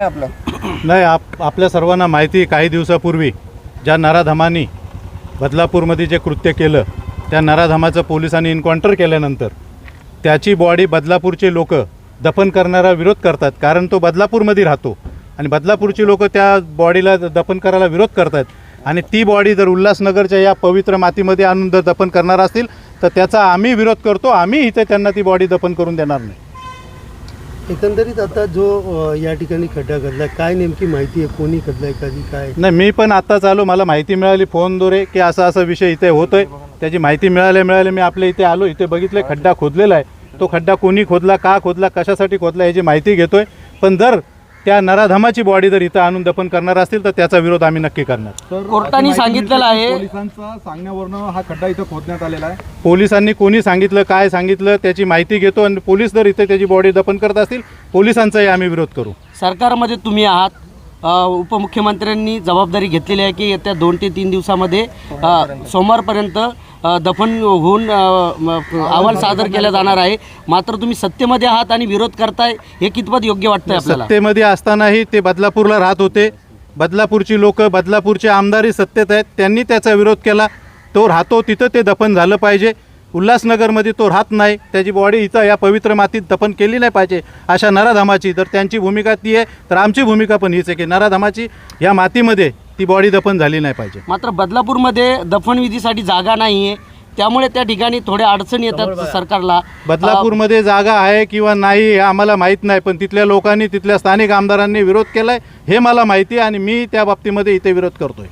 आपलं? नाही आप आपल्या सर्वांना माहिती काही दिवसापूर्वी ज्या नराधमांनी बदलापूरमध्ये जे कृत्य केलं त्या नराधमाचं पोलिसांनी इन्काउंटर केल्यानंतर त्याची बॉडी बदलापूरचे लोक दफन करणारा विरोध करतात कारण तो बदलापूरमध्ये राहतो. आणि बदलापूरची लोक त्या बॉडीला दफन करायला विरोध करतात. आणि ती बॉडी जर उल्हासनगरच्या या पवित्र मातीमध्ये आणून जर दफन करणार असतील तर त्याचा आम्ही विरोध करतो आम्ही इथे त्यांना ती बॉडी दफन करून देणार नाही. एकंदरीत आता जो या ठिकाणी खड्डा घडलाय काय नेमकी माहिती आहे? कोणी खदलाय कधी काय? नाही मी पण आत्ताच आलो. मला माहिती मिळाली फोनद्वारे की असा असा विषय इथे होतोय. त्याची माहिती मिळाल्या मिळाल्या मी आपल्या इथे आलो. इथे बघितलं खड्डा खोदलेला आहे. तो खड्डा कोणी खोदला का खोदला कशासाठी खोदला याची माहिती घेतोय. पण जर त्या नराधमाची बॉडी जर इथं आणून दफन करणार असतील तर त्याचा विरोध आम्ही नक्की करणार. कोर्टाने अशी माहिती सांगितलेलं मिळते की आहे- पोलिसांचा सांगण्यावरनं हा खड्डा इथं खोदण्यात आलेला आहे. पोलिसांनी कोणी सांगितलं काय सांगितलं त्याची माहिती घेतो आणि पोलीस जर इथे त्याची बॉडी दफन करत असतील पोलिसांचाही आम्ही विरोध करू. सरकारमध्ये तुम्ही आहात. अ, उपमुख्यमंत्र्यांनी जबाबदारी घेतलेली आहे की येत्या दोन ते तीन दिवसामध्ये अ, सोमवारपर्यंत दफन होऊन अहवाल सादर केला जाणार आहे. मात्र तुम्ही सत्तेमध्ये आहात आणि विरोध करताय हे कितपत योग्य वाटतंय आपल्याला? सत्तेमध्ये असतानाही ते बदलापूरला राहत होते. बदलापूरची लोक बदलापूरचे आमदारही सत्तेत आहेत. त्यांनी त्याचा विरोध केला. तो राहतो तिथं ते दफन झालं पाहिजे. उल्हासनगरमध्ये तो राहत नाही. त्याची बॉडी इथं या पवित्र मातीत दफन केली नाही पाहिजे अशा नराधामाची. तर त्यांची भूमिका ती आहे तर आमची भूमिका पण हीच आहे की नराधामाची या मातीमध्ये ती बॉडी दफन झाली नाही पाहिजे. मात्र बदलापूरमध्ये दफनविधीसाठी जागा नाही आहे त्यामुळे त्या ठिकाणी थोड्या अडचणी येतात सरकारला. बदलापूरमध्ये जागा आहे किंवा नाही हे आम्हाला माहीत नाही पण तिथल्या लोकांनी तिथल्या स्थानिक आमदारांनी विरोध केला आहे हे मला माहिती आहे आणि मी त्या बाबतीमध्ये इथे विरोध करतोय.